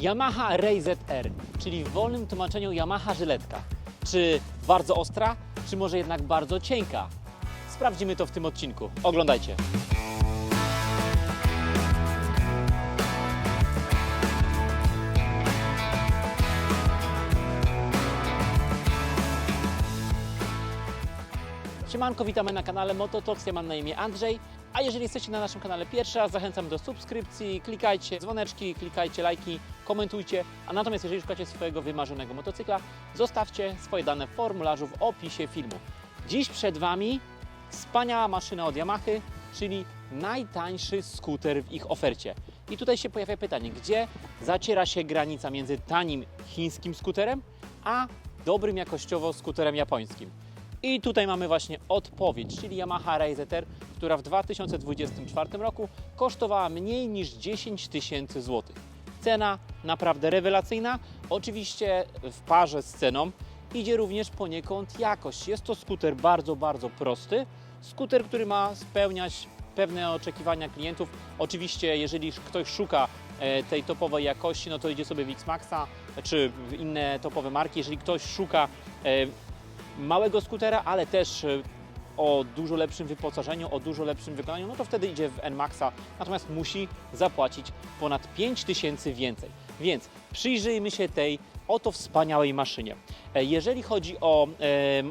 Yamaha Ray ZR, czyli w wolnym tłumaczeniu Yamaha żyletka. Czy bardzo ostra, czy może jednak bardzo cienka? Sprawdzimy to w tym odcinku. Oglądajcie. Siemanko, witamy na kanale Mototalks, ja mam na imię Andrzej, a jeżeli jesteście na naszym kanale pierwszy raz, zachęcam do subskrypcji, klikajcie dzwoneczki, klikajcie lajki, komentujcie, a natomiast jeżeli szukacie swojego wymarzonego motocykla, zostawcie swoje dane w formularzu w opisie filmu. Dziś przed Wami wspaniała maszyna od Yamahy, czyli najtańszy skuter w ich ofercie. I tutaj się pojawia pytanie, gdzie zaciera się granica między tanim chińskim skuterem, a dobrym jakościowo skuterem japońskim? I tutaj mamy właśnie odpowiedź, czyli Yamaha Ray ZR, która w 2024 roku kosztowała mniej niż 10 tysięcy złotych. Cena naprawdę rewelacyjna. Oczywiście w parze z ceną idzie również poniekąd jakość. Jest to skuter bardzo, bardzo prosty. Skuter, który ma spełniać pewne oczekiwania klientów. Oczywiście, jeżeli ktoś szuka e, tej topowej jakości, no to idzie sobie w X-Maxa czy inne topowe marki. Jeżeli ktoś szuka e, małego skutera, ale też e, o dużo lepszym wyposażeniu, o dużo lepszym wykonaniu, no to wtedy idzie w NMAXa, natomiast musi zapłacić ponad 5000 więcej. Więc przyjrzyjmy się tej oto wspaniałej maszynie. E, Jeżeli chodzi o e,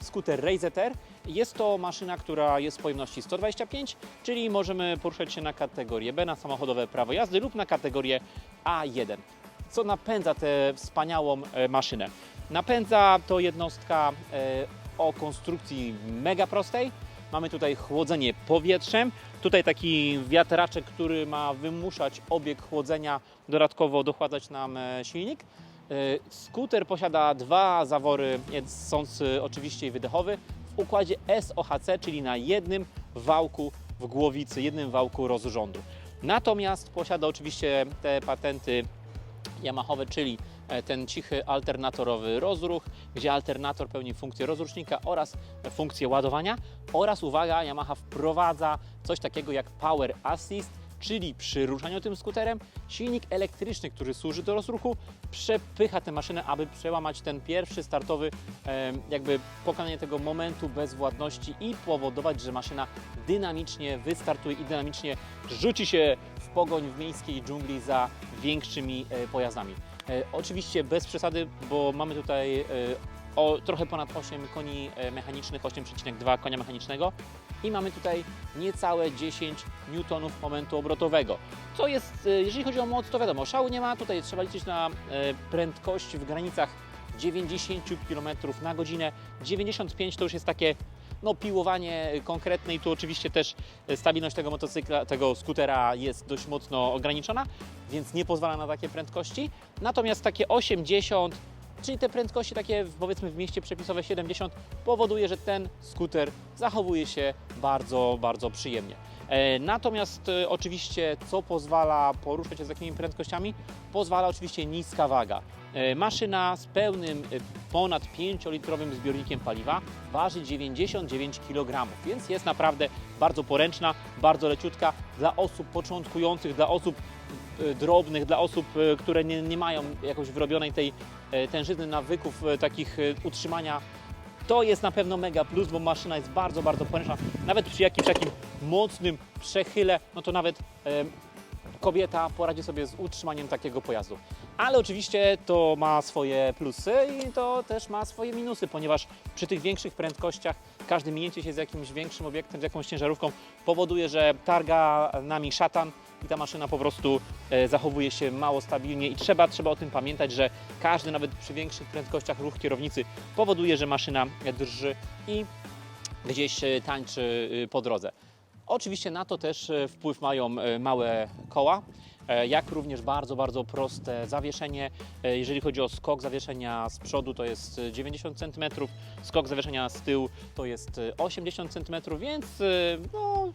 skuter Ray ZR, jest to maszyna, która jest pojemności 125, czyli możemy poruszać się na kategorię B, na samochodowe prawo jazdy lub na kategorię A1 co napędza tę wspaniałą e, maszynę. Napędza to jednostka e, o konstrukcji mega prostej. Mamy tutaj chłodzenie powietrzem. Tutaj taki wiatraczek, który ma wymuszać obieg chłodzenia, dodatkowo dochładzać nam e, silnik. E, Skuter posiada dwa zawory, sący oczywiście wydechowy, w układzie SOHC, czyli na jednym wałku w głowicy, jednym wałku rozrządu. Natomiast posiada oczywiście te patenty Yamahowe, czyli ten cichy alternatorowy rozruch, gdzie alternator pełni funkcję rozrusznika oraz funkcję ładowania oraz uwaga, Yamaha wprowadza coś takiego jak Power Assist, czyli przy ruszaniu tym skuterem silnik elektryczny, który służy do rozruchu, przepycha tę maszynę, aby przełamać ten pierwszy startowy, e, jakby pokonanie tego momentu bezwładności i powodować, że maszyna dynamicznie wystartuje i dynamicznie rzuci się w pogoń w miejskiej dżungli za większymi e, pojazdami. E, Oczywiście bez przesady, bo mamy tutaj e, o trochę ponad 8 koni e, mechanicznych, 8,2 konia mechanicznego i mamy tutaj niecałe 10 newtonów momentu obrotowego. Co jest, jeżeli chodzi o moc, to wiadomo, szału nie ma, tutaj trzeba liczyć na prędkość w granicach 90 km na godzinę. 95 to już jest takie no, piłowanie konkretne i tu oczywiście też stabilność tego motocykla, tego skutera jest dość mocno ograniczona, więc nie pozwala na takie prędkości. Natomiast takie 80, czyli te prędkości takie powiedzmy w mieście przepisowe 70 powoduje, że ten skuter zachowuje się bardzo, bardzo przyjemnie. E, Natomiast e, oczywiście co pozwala poruszać się z takimi prędkościami? Pozwala oczywiście niska waga. E, Maszyna z pełnym e, ponad 5-litrowym zbiornikiem paliwa waży 99 kg, więc jest naprawdę bardzo poręczna, bardzo leciutka dla osób początkujących, dla osób e, drobnych, dla osób, które nie, nie mają jakoś wyrobionej tej tężyzny nawyków takich utrzymania to jest na pewno mega plus, bo maszyna jest bardzo, bardzo poręczna. Nawet przy jakimś takim mocnym przechyle, no to nawet kobieta poradzi sobie z utrzymaniem takiego pojazdu. Ale oczywiście to ma swoje plusy i to też ma swoje minusy, ponieważ przy tych większych prędkościach każde minięcie się z jakimś większym obiektem, z jakąś ciężarówką powoduje, że targa nami szatan i ta maszyna po prostu e, zachowuje się mało stabilnie i trzeba, trzeba o tym pamiętać, że każdy nawet przy większych prędkościach ruch kierownicy powoduje, że maszyna drży i gdzieś e, tańczy e, po drodze. Oczywiście na to też wpływ mają małe koła, jak również bardzo, bardzo proste zawieszenie. E, Jeżeli chodzi o skok zawieszenia z przodu to jest e, 90 cm, skok zawieszenia z tyłu to jest e, 80 cm, więc e, no,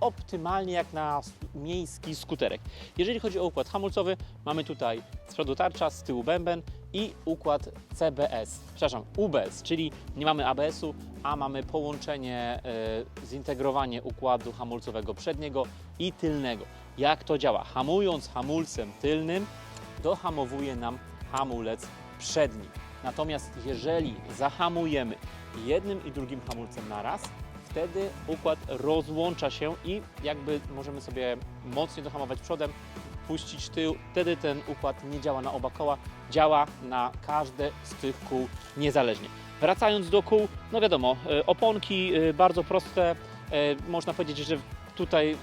optymalnie jak na miejski skuterek. Jeżeli chodzi o układ hamulcowy, mamy tutaj z przodu tarcza, z tyłu bęben i układ CBS, przepraszam, UBS, czyli nie mamy ABS-u, a mamy połączenie, e, zintegrowanie układu hamulcowego przedniego i tylnego. Jak to działa? Hamując hamulcem tylnym, dohamowuje nam hamulec przedni. Natomiast jeżeli zahamujemy jednym i drugim hamulcem naraz, wtedy układ rozłącza się i jakby możemy sobie mocniej dohamować przodem, puścić tył, wtedy ten układ nie działa na oba koła, działa na każde z tych kół niezależnie. Wracając do kół, no wiadomo, e, oponki e, bardzo proste, e, można powiedzieć, że tutaj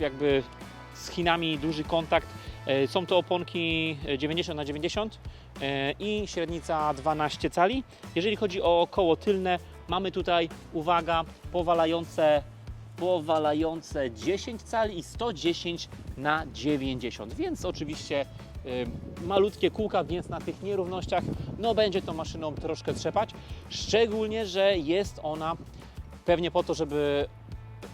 jakby z Chinami duży kontakt. E, Są to oponki e, 90 na 90 e, i średnica 12 cali. Jeżeli chodzi o koło tylne, mamy tutaj, uwaga, powalające, powalające 10 cali i 110 na 90, więc oczywiście y, malutkie kółka, więc na tych nierównościach no będzie tą maszyną troszkę trzepać, szczególnie, że jest ona pewnie po to, żeby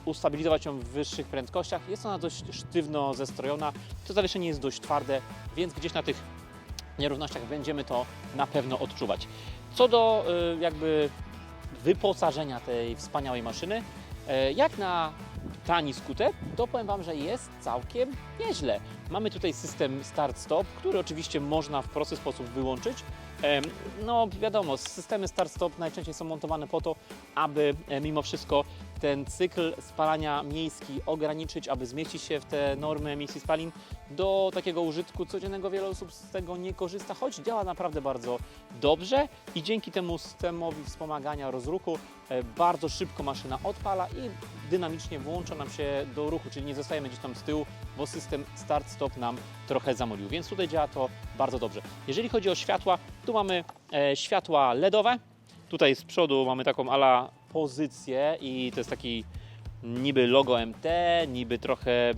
ustabilizować ją w wyższych prędkościach. Jest ona dość sztywno zestrojona, to zawieszenie jest dość twarde, więc gdzieś na tych nierównościach będziemy to na pewno odczuwać. Co do y, jakby wyposażenia tej wspaniałej maszyny, e, jak na tani skuter, to powiem Wam, że jest całkiem nieźle. Mamy tutaj system start-stop, który oczywiście można w prosty sposób wyłączyć. No wiadomo, systemy start-stop najczęściej są montowane po to, aby e, mimo wszystko ten cykl spalania miejski ograniczyć, aby zmieścić się w te normy emisji spalin. Do takiego użytku codziennego wiele osób z tego nie korzysta, choć działa naprawdę bardzo dobrze i dzięki temu systemowi wspomagania rozruchu bardzo szybko maszyna odpala i dynamicznie włącza nam się do ruchu, czyli nie zostajemy gdzieś tam z tyłu, bo system start-stop nam trochę zamolił, więc tutaj działa to bardzo dobrze. Jeżeli chodzi o światła, tu mamy e, światła LEDowe, tutaj z przodu mamy taką ala pozycję i to jest taki niby logo MT, niby trochę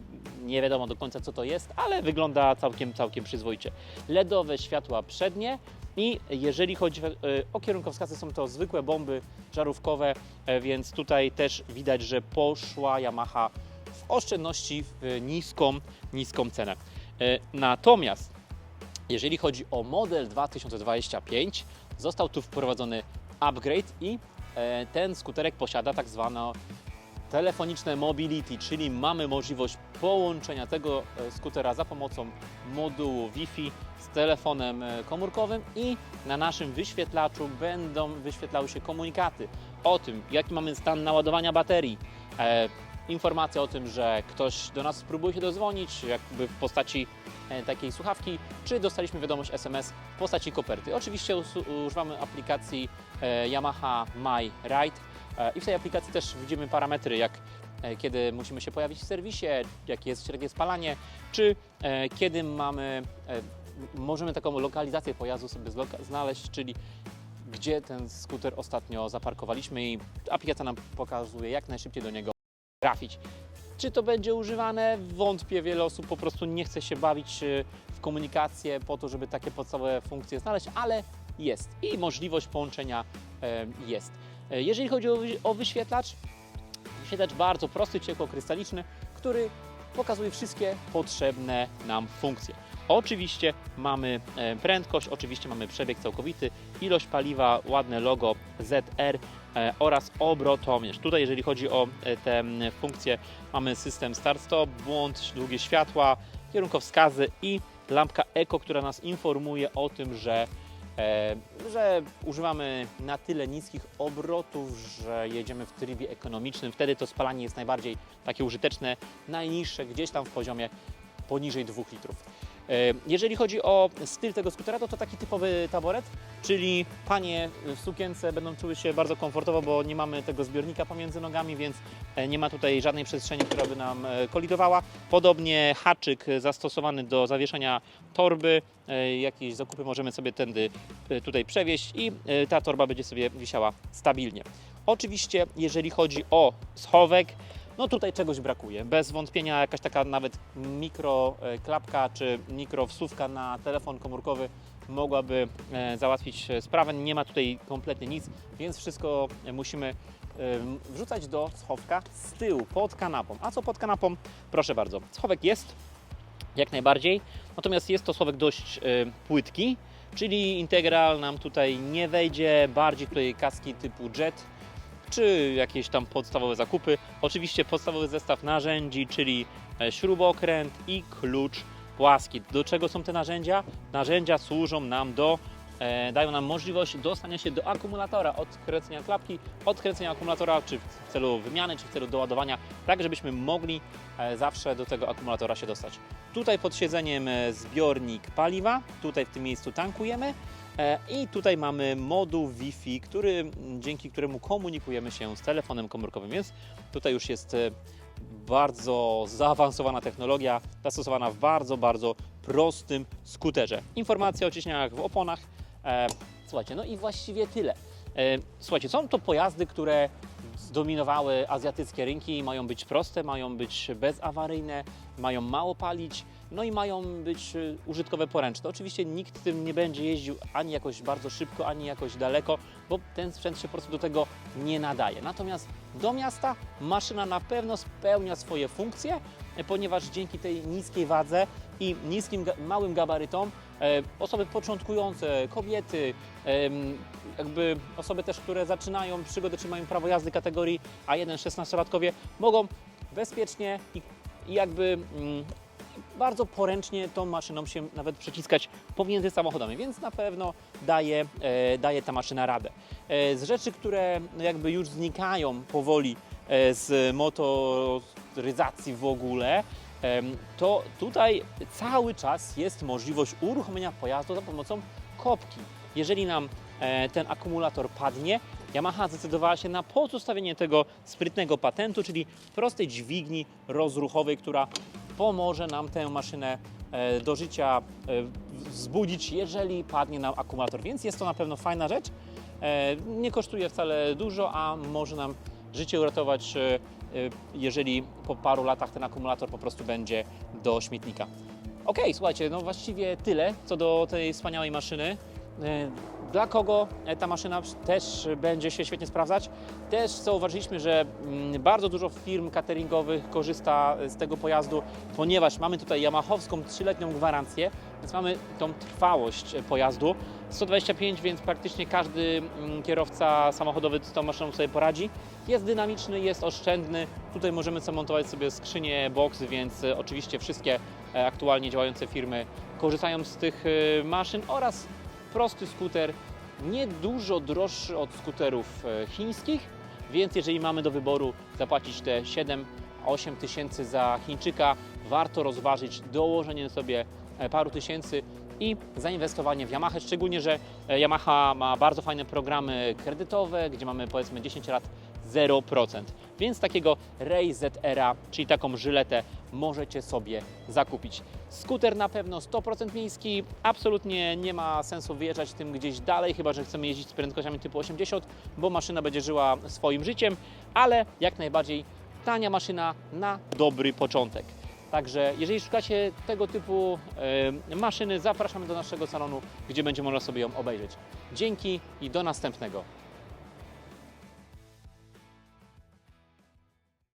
nie wiadomo do końca co to jest, ale wygląda całkiem, całkiem przyzwoicie. LEDowe światła przednie i jeżeli chodzi e, o kierunkowskazy, są to zwykłe bomby żarówkowe, e, więc tutaj też widać, że poszła Yamaha w oszczędności w niską, niską cenę. E, Natomiast jeżeli chodzi o model 2025, został tu wprowadzony upgrade i e, ten skuterek posiada tak zwane telefoniczne mobility, czyli mamy możliwość połączenia tego e, skutera za pomocą modułu Wi-Fi z telefonem e, komórkowym i na naszym wyświetlaczu będą wyświetlały się komunikaty o tym, jaki mamy stan naładowania baterii, e, informacja o tym, że ktoś do nas próbuje się dozwonić, jakby w postaci e, takiej słuchawki, czy dostaliśmy wiadomość SMS w postaci koperty. Oczywiście używamy aplikacji e, Yamaha My Ride i w tej aplikacji też widzimy parametry, jak kiedy musimy się pojawić w serwisie, jakie jest średnie spalanie, czy e, kiedy mamy, możemy taką lokalizację pojazdu sobie znaleźć, czyli gdzie ten skuter ostatnio zaparkowaliśmy i aplikacja nam pokazuje jak najszybciej do niego trafić. Czy to będzie używane? Wątpię. Wiele osób po prostu nie chce się bawić e, w komunikację po to, żeby takie podstawowe funkcje znaleźć, ale jest i możliwość połączenia jest. E, Jeżeli chodzi o wyświetlacz, wyświetlacz bardzo prosty, ciekłokrystaliczny, który pokazuje wszystkie potrzebne nam funkcje. Oczywiście mamy e, prędkość, oczywiście mamy przebieg całkowity, ilość paliwa, ładne logo ZR e, oraz obrotomierz. Tutaj jeżeli chodzi o e, te funkcje mamy system start-stop, błąd, długie światła, kierunkowskazy i lampka Eco, która nas informuje o tym, że, że używamy na tyle niskich obrotów, że jedziemy w trybie ekonomicznym. Wtedy to spalanie jest najbardziej takie użyteczne, najniższe gdzieś tam w poziomie poniżej 2 litrów. Jeżeli chodzi o styl tego skutera, to to taki typowy taboret, czyli panie w sukience będą czuły się bardzo komfortowo, bo nie mamy tego zbiornika pomiędzy nogami, więc e, nie ma tutaj żadnej przestrzeni, która by nam e, kolidowała. Podobnie haczyk zastosowany do zawieszenia torby, e, jakieś zakupy możemy sobie tędy tutaj przewieźć i ta torba będzie sobie wisiała stabilnie. Oczywiście, jeżeli chodzi o schowek, no tutaj czegoś brakuje. Bez wątpienia jakaś taka nawet mikro e, czy mikro wsówka na telefon komórkowy mogłaby e, załatwić e, sprawę. Nie ma tutaj kompletnie nic, więc wszystko musimy wrzucać do schowka z tyłu, pod kanapą. A co pod kanapą? Proszę bardzo. Schowek jest, jak najbardziej, natomiast jest to schowek dość płytki, czyli integral nam tutaj nie wejdzie, bardziej tutaj kaski typu jet, czy jakieś tam podstawowe zakupy. Oczywiście podstawowy zestaw narzędzi, czyli e, śrubokręt i klucz płaski. Do czego są te narzędzia? Narzędzia służą nam do, e, dają nam możliwość dostania się do akumulatora, odkręcenia klapki, odkręcenia akumulatora, czy w celu wymiany, czy w celu doładowania, tak żebyśmy mogli e, zawsze do tego akumulatora się dostać. Tutaj pod siedzeniem e, zbiornik paliwa, tutaj w tym miejscu tankujemy i tutaj mamy moduł Wi-Fi, który, dzięki któremu komunikujemy się z telefonem komórkowym, więc tutaj już jest e, bardzo zaawansowana technologia, zastosowana w bardzo, bardzo prostym skuterze. Informacje o ciśnieniach w oponach. E, słuchajcie, no i właściwie tyle. E, słuchajcie, są to pojazdy, które zdominowały azjatyckie rynki, mają być proste, mają być bezawaryjne, mają mało palić, no i mają być y, użytkowe poręczne. Oczywiście nikt tym nie będzie jeździł ani jakoś bardzo szybko, ani jakoś daleko, bo ten sprzęt się po prostu do tego nie nadaje. Natomiast do miasta maszyna na pewno spełnia swoje funkcje, e, ponieważ dzięki tej niskiej wadze i niskim, małym gabarytom e, osoby początkujące, kobiety, jakby osoby też, które zaczynają przygodę, czy mają prawo jazdy kategorii A1, 16-latkowie, mogą bezpiecznie i, i jakby mm, bardzo poręcznie tą maszyną się nawet przeciskać pomiędzy samochodami, więc na pewno daje, e, daje ta maszyna radę. E, z rzeczy, które no jakby już znikają powoli e, z motoryzacji w ogóle, to tutaj cały czas jest możliwość uruchomienia pojazdu za pomocą kopki. Jeżeli nam ten akumulator padnie, Yamaha zdecydowała się na pozostawienie tego sprytnego patentu, czyli prostej dźwigni rozruchowej, która pomoże nam tę maszynę e, do życia e, wzbudzić, jeżeli padnie nam akumulator. Więc jest to na pewno fajna rzecz. E, Nie kosztuje wcale dużo, a może nam życie uratować, jeżeli po paru latach ten akumulator po prostu będzie do śmietnika. Ok, słuchajcie, no właściwie tyle co do tej wspaniałej maszyny. Dla kogo e, ta maszyna też będzie się świetnie sprawdzać? Też zauważyliśmy, że mm, bardzo dużo firm cateringowych korzysta z tego pojazdu, ponieważ mamy tutaj Yamahowską trzyletnią gwarancję, więc mamy tą trwałość e, pojazdu. 125, więc praktycznie każdy mm, kierowca samochodowy z tą maszyną sobie poradzi. Jest dynamiczny, jest oszczędny. Tutaj możemy sobie montować sobie skrzynię, box, więc e, oczywiście wszystkie aktualnie działające firmy korzystają z tych maszyn oraz prosty skuter, nie dużo droższy od skuterów e, chińskich, więc jeżeli mamy do wyboru zapłacić te 7-8 tysięcy za Chińczyka, warto rozważyć dołożenie sobie e, paru tysięcy i zainwestowanie w Yamaha, szczególnie, że e, Yamaha ma bardzo fajne programy kredytowe, gdzie mamy powiedzmy 10 lat 0%. Więc takiego Ray ZR-a, czyli taką żyletę możecie sobie zakupić. Skuter na pewno 100% miejski, absolutnie nie ma sensu wyjeżdżać tym gdzieś dalej, chyba że chcemy jeździć z prędkościami typu 80, bo maszyna będzie żyła swoim życiem, ale jak najbardziej tania maszyna na dobry początek. Także jeżeli szukacie tego typu e, maszyny, zapraszamy do naszego salonu, gdzie będzie można sobie ją obejrzeć. Dzięki i do następnego.